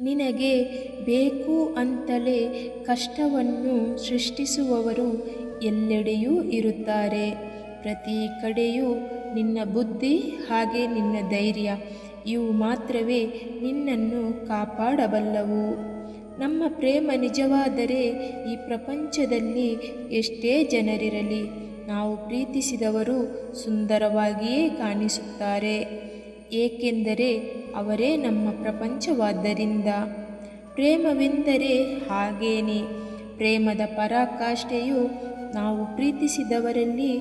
ನಿನಗೆ ಬೇಕು ಅಂತಲೇ ಕಷ್ಟವನ್ನು ಸೃಷ್ಟಿಸುವವರು ಎಲ್ಲೆಡೆಯೂ ಇರುತ್ತಾರೆ. ಪ್ರತಿ ಕಡೆಯೂ ನಿನ್ನ ಬುದ್ಧಿ ಹಾಗೆ ನಿನ್ನ ಧೈರ್ಯ, ಇವು ಮಾತ್ರವೇ ನಿನ್ನನ್ನು ಕಾಪಾಡಬಲ್ಲವು. ನಮ್ಮ ಪ್ರೇಮ ನಿಜವಾದರೆ ಈ ಪ್ರಪಂಚದಲ್ಲಿ ಎಷ್ಟೇ ಜನರಿರಲಿ, ನಾವು ಪ್ರೀತಿಸಿದವರು ಸುಂದರವಾಗಿಯೇ ಕಾಣಿಸುತ್ತಾರೆ. ಏಕೆಂದರೆ ಅವರೇ ನಮ್ಮ ಪ್ರಪಂಚವಾದ್ದರಿಂದ. ಪ್ರೇಮವೆಂದರೆ ಹಾಗೇನೆ. ಪ್ರೇಮದ ಪರಾಕಾಷ್ಠೆಯು ನಾವು ಪ್ರೀತಿಸಿದವರಲ್ಲಿ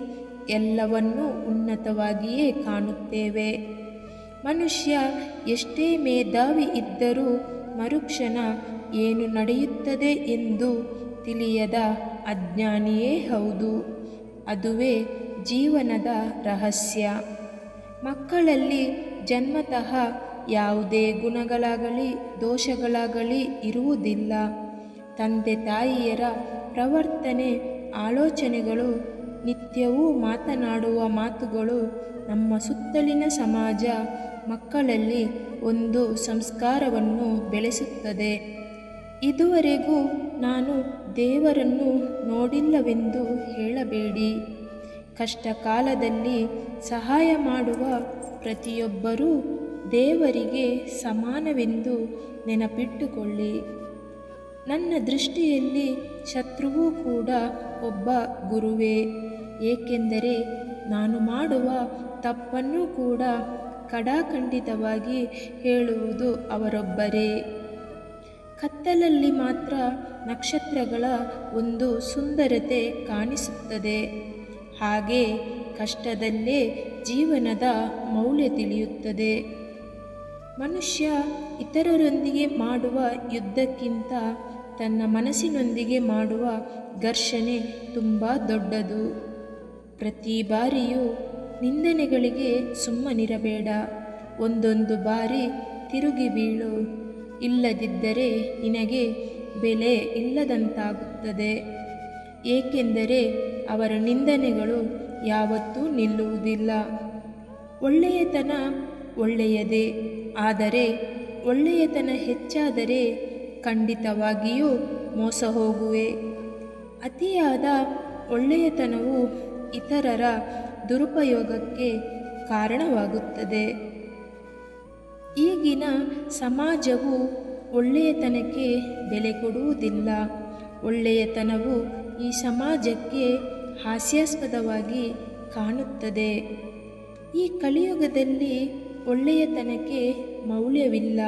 ಎಲ್ಲವನ್ನೂ ಉನ್ನತವಾಗಿಯೇ ಕಾಣುತ್ತೇವೆ. ಮನುಷ್ಯ ಎಷ್ಟೇ ಮೇಧಾವಿ ಇದ್ದರೂ ಮರುಕ್ಷಣ ಏನು ನಡೆಯುತ್ತದೆ ಎಂದು ತಿಳಿಯದ ಅಜ್ಞಾನಿಯೇ ಹೌದು. ಅದುವೇ ಜೀವನದ ರಹಸ್ಯ. ಮಕ್ಕಳಲ್ಲಿ ಜನ್ಮತಃ ಯಾವುದೇ ಗುಣಗಳಾಗಲಿ, ದೋಷಗಳಾಗಲಿ ಇರುವುದಿಲ್ಲ. ತಂದೆ ತಾಯಿಯರ ಪ್ರವರ್ತನೆ, ಆಲೋಚನೆಗಳು, ನಿತ್ಯವೂ ಮಾತನಾಡುವ ಮಾತುಗಳು ನಮ್ಮ ಸುತ್ತಲಿನ ಸಮಾಜ ಮಕ್ಕಳಲ್ಲಿ ಒಂದು ಸಂಸ್ಕಾರವನ್ನು ಬೆಳೆಸುತ್ತದೆ. ಇದುವರೆಗೂ ನಾನು ದೇವರನ್ನು ನೋಡಿಲ್ಲವೆಂದು ಹೇಳಬೇಡಿ. ಕಷ್ಟ ಕಾಲದಲ್ಲಿ ಸಹಾಯ ಮಾಡುವ ಪ್ರತಿಯೊಬ್ಬರೂ ದೇವರಿಗೆ ಸಮಾನವೆಂದು ನೆನಪಿಟ್ಟುಕೊಳ್ಳಿ. ನನ್ನ ದೃಷ್ಟಿಯಲ್ಲಿ ಶತ್ರುವು ಕೂಡ ಒಬ್ಬ ಗುರುವೇ, ಏಕೆಂದರೆ ನಾನು ಮಾಡುವ ತಪ್ಪನ್ನು ಕೂಡ ಕಡಾಖಂಡಿತವಾಗಿ ಹೇಳುವುದು ಅವರೊಬ್ಬರೇ. ಕತ್ತಲಲ್ಲಿ ಮಾತ್ರ ನಕ್ಷತ್ರಗಳ ಒಂದು ಸುಂದರತೆ ಕಾಣಿಸುತ್ತದೆ. ಹಾಗೆ ಕಷ್ಟದಲ್ಲೇ ಜೀವನದ ಮೌಲ್ಯ ತಿಳಿಯುತ್ತದೆ. ಮನುಷ್ಯ ಇತರರೊಂದಿಗೆ ಮಾಡುವ ಯುದ್ಧಕ್ಕಿಂತ ತನ್ನ ಮನಸ್ಸಿನೊಂದಿಗೆ ಮಾಡುವ ಘರ್ಷಣೆ ತುಂಬ ದೊಡ್ಡದು. ಪ್ರತಿ ಬಾರಿಯೂ ನಿಂದನೆಗಳಿಗೆ ಸುಮ್ಮನಿರಬೇಡ. ಒಂದೊಂದು ಬಾರಿ ತಿರುಗಿ ಬೀಳು. ಇಲ್ಲದಿದ್ದರೆ ನಿನಗೆ ಬೆಲೆ ಇಲ್ಲದಂತಾಗುತ್ತದೆ. ಏಕೆಂದರೆ ಅವರ ನಿಂದನೆಗಳು ಯಾವತ್ತೂ ನಿಲ್ಲುವುದಿಲ್ಲ. ಒಳ್ಳೆಯತನ ಒಳ್ಳೆಯದೇ. ಆದರೆ ಒಳ್ಳೆಯತನ ಹೆಚ್ಚಾದರೆ ಖಂಡಿತವಾಗಿಯೂ ಮೋಸ ಹೋಗುವೆ ಅತಿಯಾದ ಒಳ್ಳೆಯತನವು ಇತರರ ದುರುಪಯೋಗಕ್ಕೆ ಕಾರಣವಾಗುತ್ತದೆ. ಈಗಿನ ಸಮಾಜವು ಒಳ್ಳೆಯತನಕ್ಕೆ ಬೆಲೆ ಕೊಡುವುದಿಲ್ಲ. ಒಳ್ಳೆಯತನವು ಈ ಸಮಾಜಕ್ಕೆ ಹಾಸ್ಯಾಸ್ಪದವಾಗಿ ಕಾಣುತ್ತದೆ. ಈ ಕಲಿಯುಗದಲ್ಲಿ ಒಳ್ಳೆಯತನಕ್ಕೆ ಮೌಲ್ಯವಿಲ್ಲ.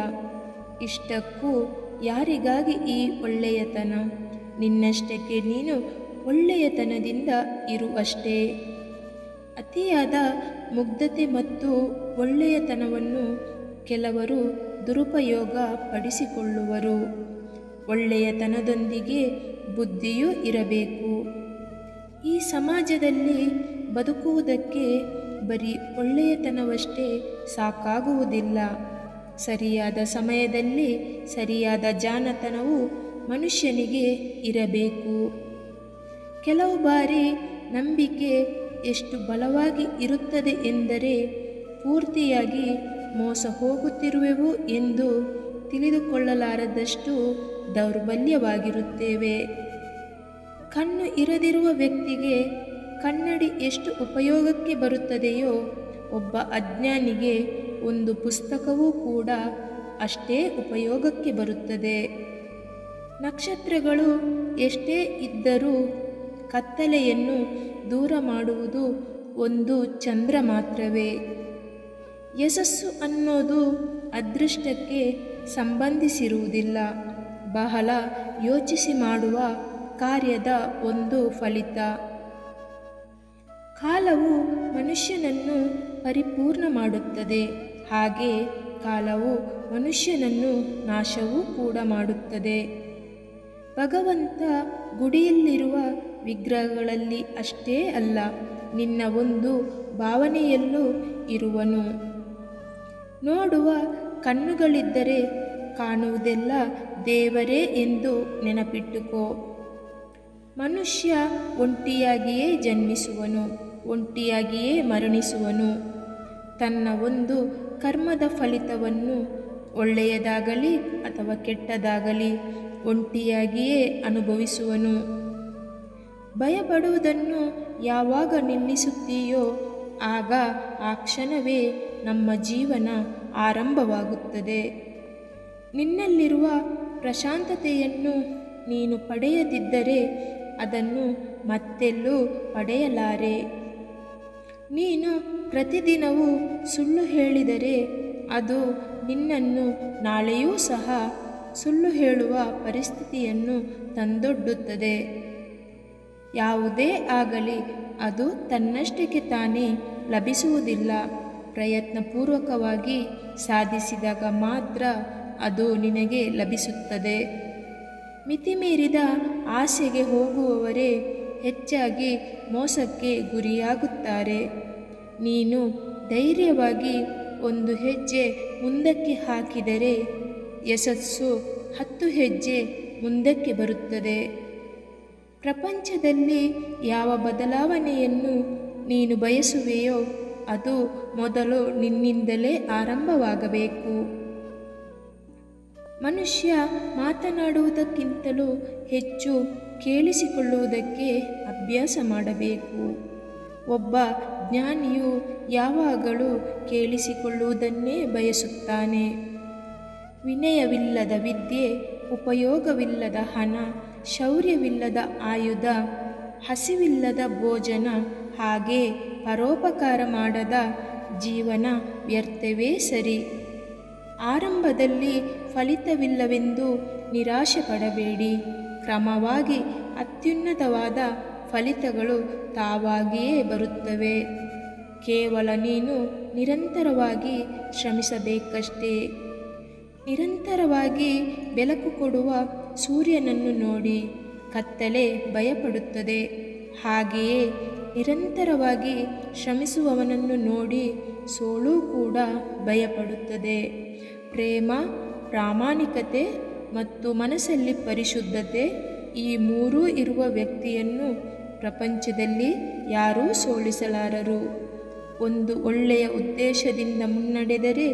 ಇಷ್ಟಕ್ಕೂ ಯಾರಿಗಾಗಿ ಈ ಒಳ್ಳೆಯತನ? ನಿನ್ನಷ್ಟಕ್ಕೆ ನೀನು ಒಳ್ಳೆಯತನದಿಂದ ಇರು ಅಷ್ಟೇ ಅತಿಯಾದ ಮುಗ್ಧತೆ ಮತ್ತು ಒಳ್ಳೆಯತನವನ್ನು ಕೆಲವರು ದುರುಪಯೋಗ ಪಡಿಸಿಕೊಳ್ಳುವರು. ಒಳ್ಳೆಯತನದೊಂದಿಗೆ ಬುದ್ಧಿಯೂ ಇರಬೇಕು. ಈ ಸಮಾಜದಲ್ಲಿ ಬದುಕುವುದಕ್ಕೆ ಬರೀ ಒಳ್ಳೆಯತನವಷ್ಟೇ ಸಾಕಾಗುವುದಿಲ್ಲ. ಸರಿಯಾದ ಸಮಯದಲ್ಲಿ ಸರಿಯಾದ ಜಾನತನವು ಮನುಷ್ಯನಿಗೆ ಇರಬೇಕು. ಕೆಲವು ಬಾರಿ ನಂಬಿಕೆ ಎಷ್ಟು ಬಲವಾಗಿ ಇರುತ್ತದೆ ಎಂದರೆ ಪೂರ್ತಿಯಾಗಿ ಮೋಸ ಹೋಗುತ್ತಿರುವೆವು ಎಂದು ತಿಳಿದುಕೊಳ್ಳಲಾರದಷ್ಟು ದೌರ್ಬಲ್ಯವಾಗಿರುತ್ತೇವೆ. ಕಣ್ಣು ಇರದಿರುವ ವ್ಯಕ್ತಿಗೆ ಕನ್ನಡಿ ಎಷ್ಟು ಉಪಯೋಗಕ್ಕೆ ಬರುತ್ತದೆಯೋ ಒಬ್ಬ ಅಜ್ಞಾನಿಗೆ ಒಂದು ಪುಸ್ತಕವೂ ಕೂಡ ಅಷ್ಟೇ ಉಪಯೋಗಕ್ಕೆ ಬರುತ್ತದೆ. ನಕ್ಷತ್ರಗಳು ಎಷ್ಟೇ ಇದ್ದರೂ ಕತ್ತಲೆಯನ್ನು ದೂರ ಮಾಡುವುದು ಒಂದು ಚಂದ್ರ ಮಾತ್ರವೇ. ಯಶಸ್ಸು ಅನ್ನೋದು ಅದೃಷ್ಟಕ್ಕೆ ಸಂಬಂಧಿಸಿರುವುದಿಲ್ಲ. ಬಹಳ ಯೋಚಿಸಿ ಮಾಡುವ ಕಾರ್ಯದ ಒಂದು ಫಲಿತ. ಕಾಲವು ಮನುಷ್ಯನನ್ನು ಪರಿಪೂರ್ಣ ಮಾಡುತ್ತದೆ ಹಾಗೆ ಕಾಲವು ಮನುಷ್ಯನನ್ನು ನಾಶವೂ ಕೂಡ ಮಾಡುತ್ತದೆ. ಭಗವಂತ ಗುಡಿಯಲ್ಲಿರುವ ವಿಗ್ರಹಗಳಲ್ಲಿ ಅಷ್ಟೇ ಅಲ್ಲ, ನಿನ್ನ ಒಂದು ಭಾವನೆಯಲ್ಲೂ ಇರುವನು. ನೋಡುವ ಕಣ್ಣುಗಳಿದ್ದರೆ ಕಾಣುವುದೆಲ್ಲ ದೇವರೇ ಎಂದು ನೆನಪಿಟ್ಟುಕೋ. ಮನುಷ್ಯ ಒಂಟಿಯಾಗಿಯೇ ಜನ್ಮಿಸುವನು. ಒಂಟಿಯಾಗಿಯೇ ಮರಣಿಸುವನು. ತನ್ನ ಒಂದು ಕರ್ಮದ ಫಲಿತವನ್ನು ಒಳ್ಳೆಯದಾಗಲಿ ಅಥವಾ ಕೆಟ್ಟದಾಗಲಿ ಒಂಟಿಯಾಗಿಯೇ ಅನುಭವಿಸುವನು. ಭಯಪಡುವುದನ್ನು ಯಾವಾಗ ನಿಲ್ಲಿಸುತ್ತೀಯೋ ಆಗ ಆ ಕ್ಷಣವೇ ನಮ್ಮ ಜೀವನ ಆರಂಭವಾಗುತ್ತದೆ. ನಿನ್ನಲ್ಲಿರುವ ಪ್ರಶಾಂತತೆಯನ್ನು ನೀನು ಪಡೆಯದಿದ್ದರೆ ಅದನ್ನು ಮತ್ತೆಲ್ಲೂ ಪಡೆಯಲಾರೆ. ನೀನು ಪ್ರತಿದಿನವೂ ಸುಳ್ಳು ಹೇಳಿದರೆ ಅದು ನಿನ್ನನ್ನು ನಾಳೆಯೂ ಸಹ ಸುಳ್ಳು ಹೇಳುವ ಪರಿಸ್ಥಿತಿಯನ್ನು ತಂದೊಡ್ಡುತ್ತದೆ. ಯಾವುದೇ ಆಗಲಿ ಅದು ತನ್ನಷ್ಟಕ್ಕೆ ತಾನೇ ಲಭಿಸುವುದಿಲ್ಲ. ಪ್ರಯತ್ನಪೂರ್ವಕವಾಗಿ ಸಾಧಿಸಿದಾಗ ಮಾತ್ರ ಅದು ನಿನಗೆ ಲಭಿಸುತ್ತದೆ. ಮಿತಿಮೀರಿದ ಆಸೆಗೆ ಹೋಗುವವರೇ ಹೆಚ್ಚಾಗಿ ಮೋಸಕ್ಕೆ ಗುರಿಯಾಗುತ್ತಾರೆ. ನೀನು ಧೈರ್ಯವಾಗಿ ಒಂದು ಹೆಜ್ಜೆ ಮುಂದಕ್ಕೆ ಹಾಕಿದರೆ ಯಶಸ್ಸು ಹತ್ತು ಹೆಜ್ಜೆ ಮುಂದಕ್ಕೆ ಬರುತ್ತದೆ. ಪ್ರಪಂಚದಲ್ಲಿ ಯಾವ ಬದಲಾವಣೆಯನ್ನು ನೀನು ಬಯಸುವೆಯೋ ಅದು ಮೊದಲು ನಿನ್ನಿಂದಲೇ ಆರಂಭವಾಗಬೇಕು. ಮನುಷ್ಯ ಮಾತನಾಡುವುದಕ್ಕಿಂತಲೂ ಹೆಚ್ಚು ಕೇಳಿಸಿಕೊಳ್ಳುವುದಕ್ಕೆ ಅಭ್ಯಾಸ ಮಾಡಬೇಕು. ಒಬ್ಬ ಜ್ಞಾನಿಯು ಯಾವಾಗಲೂ ಕೇಳಿಸಿಕೊಳ್ಳುವುದನ್ನೇ ಬಯಸುತ್ತಾನೆ. ವಿನಯವಿಲ್ಲದ ವಿದ್ಯೆ, ಉಪಯೋಗವಿಲ್ಲದ ಹಣ, ಶೌರ್ಯವಿಲ್ಲದ ಆಯುಧ, ಹಸಿವಿಲ್ಲದ ಭೋಜನ, ಹಾಗೆ ಪರೋಪಕಾರ ಮಾಡದ ಜೀವನ ವ್ಯರ್ಥವೇ ಸರಿ. ಆರಂಭದಲ್ಲಿ ಫಲಿತವಿಲ್ಲವೆಂದು ನಿರಾಶೆ ಪಡಬೇಡಿ ಕ್ರಮವಾಗಿ ಅತ್ಯುನ್ನತವಾದ ಫಲಿತಗಳು ತಾವಾಗಿಯೇ ಬರುತ್ತವೆ. ಕೇವಲ ನೀನು ನಿರಂತರವಾಗಿ ಶ್ರಮಿಸಬೇಕಷ್ಟೇ. ನಿರಂತರವಾಗಿ ಬೆಳಕು ಕೊಡುವ ಸೂರ್ಯನನ್ನು ನೋಡಿ ಕತ್ತಲೆ ಭಯಪಡುತ್ತದೆ. ಹಾಗೆಯೇ ನಿರಂತರವಾಗಿ ಶ್ರಮಿಸುವವನನ್ನು ನೋಡಿ ಸೋಳು ಕೂಡ ಭಯಪಡುತ್ತದೆ. ಪ್ರೇಮ, ಪ್ರಾಮಾಣಿಕತೆ ಮತ್ತು ಮನಸ್ಸಲ್ಲಿ ಪರಿಶುದ್ಧತೆ ಈ ಮೂರೂ ಇರುವ ವ್ಯಕ್ತಿಯನ್ನು ಪ್ರಪಂಚದಲ್ಲಿ ಯಾರೂ ಸೋಲಿಸಲಾರರು. ಒಂದು ಒಳ್ಳೆಯ ಉದ್ದೇಶದಿಂದ ಮುನ್ನಡೆದರೆ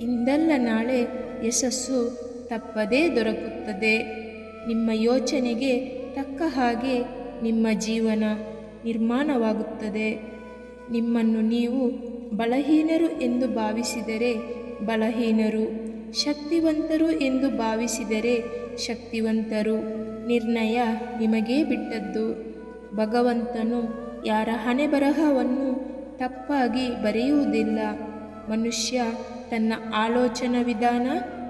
ಇಂದಲ್ಲ ನಾಳೆ ಯಶಸ್ಸು ತಪ್ಪದೇ ದೊರಕುತ್ತದೆ. ನಿಮ್ಮ ಯೋಚನೆಗೆ ತಕ್ಕ ಹಾಗೆ ನಿಮ್ಮ ಜೀವನ ನಿರ್ಮಾಣವಾಗುತ್ತದೆ. ನಿಮ್ಮನ್ನು ನೀವು ಬಲಹೀನರು ಎಂದು ಭಾವಿಸಿದರೆ ಬಲಹೀನರು. ಶಕ್ತಿವಂತರು ಎಂದು ಭಾವಿಸಿದರೆ ಶಕ್ತಿವಂತರು ನಿರ್ಣಯ ನಿಮಗೇ ಬಿಟ್ಟದ್ದು. ಭಗವಂತನು ಯಾರ ಹಣೆಬರಹವನ್ನು ತಪ್ಪಾಗಿ ಬರೆಯುವುದಿಲ್ಲ. ಮನುಷ್ಯ ತನ್ನ ಆಲೋಚನಾ ವಿಧಾನ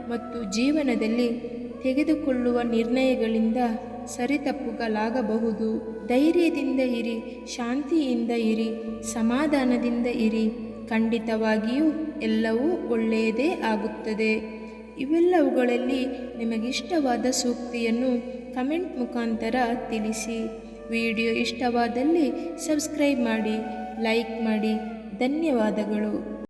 ಮತ್ತು ಜೀವನದಲ್ಲಿ ತೆಗೆದುಕೊಳ್ಳುವ ನಿರ್ಣಯಗಳಿಂದ ಸರಿತಪ್ಪುಗಳಾಗಬಹುದು ಧೈರ್ಯದಿಂದ ಇರಿ, ಶಾಂತಿಯಿಂದ ಇರಿ, ಸಮಾಧಾನದಿಂದ ಇರಿ. ಖಂಡಿತವಾಗಿಯೂ ಎಲ್ಲವೂ ಒಳ್ಳೆಯದೇ ಆಗುತ್ತದೆ. ಇವೆಲ್ಲವುಗಳಲ್ಲಿ ನಿಮಗಿಷ್ಟವಾದ ಸೂಕ್ತಿಯನ್ನು ಕಮೆಂಟ್ ಮುಖಾಂತರ ತಿಳಿಸಿ. ವಿಡಿಯೋ ಇಷ್ಟವಾದಲ್ಲಿ ಸಬ್ಸ್ಕ್ರೈಬ್ ಮಾಡಿ, ಲೈಕ್ ಮಾಡಿ. ಧನ್ಯವಾದಗಳು.